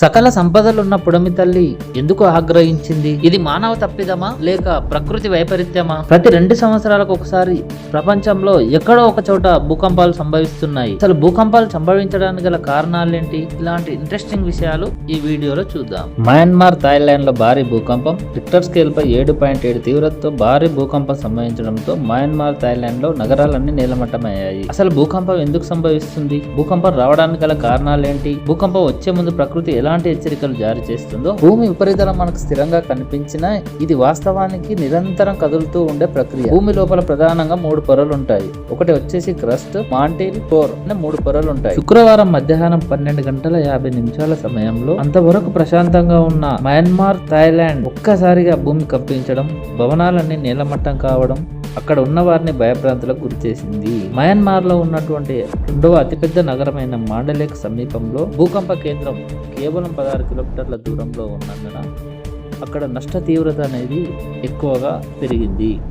సకల సంపదలున్న పుడమి తల్లి ఎందుకు ఆగ్రహించింది? ఇది మానవ తప్పిదమా? లేక ప్రకృతి వైపరీత్యమా? ప్రతి రెండు సంవత్సరాలకు ఒకసారి ప్రపంచంలో ఎక్కడో ఒక చోట భూకంపాలు సంభవిస్తున్నాయి. అసలు భూకంపాలు సంభవించడానికి గల కారణాలేంటి? ఇలాంటి ఇంట్రెస్టింగ్ విషయాలు ఈ వీడియోలో చూద్దాం. మయన్మార్ థాయిలాండ్లో భారీ భూకంపం. రిక్టర్ స్కేల్ పై ఏడు పాయింట్ ఏడు తీవ్రతతో భారీ భూకంపం సంభవించడంతో మయన్మార్ థాయిలాండ్లో నగరాలన్నీ నీలమట్టమయ్యాయి. అసలు భూకంపం ఎందుకు సంభవిస్తుంది? భూకంపం రావడానికి గల కారణాలేంటి? భూకంపం వచ్చే ముందు ప్రకృతి ఎలాంటి హెచ్చరికలు జారీ చేస్తుందో భూమి ఉపరితలం మనకు స్థిరంగా కనిపించినా ఇది వాస్తవానికి నిరంతరం కదులుతూ ఉండే ప్రక్రియ. భూమి లోపల ప్రధానంగా మూడు పొరలు ఉంటాయి ఒకటి వచ్చేసి క్రస్ట్ మాంటిల్ కోర్ అనే మూడు పొరలు ఉంటాయి శుక్రవారం మధ్యాహ్నం పన్నెండు గంటల యాభై నిమిషాల సమయంలో అంతవరకు ప్రశాంతంగా ఉన్న మయన్మార్ థాయిలాండ్ ఒక్కసారిగా భూమి కంపించడం భవనాలన్నీ నీలమట్టం కావడం అక్కడ ఉన్న వారిని భయభ్రాంతులకు గురిచేసింది మయన్మార్లో ఉన్నటువంటి రెండవ అతిపెద్ద నగరమైన మాండలేక్ సమీపంలో భూకంప కేంద్రం కేవలం పదహారు కిలోమీటర్ల దూరంలో ఉన్నందున అక్కడ నష్ట తీవ్రత అనేది ఎక్కువగా పెరిగింది.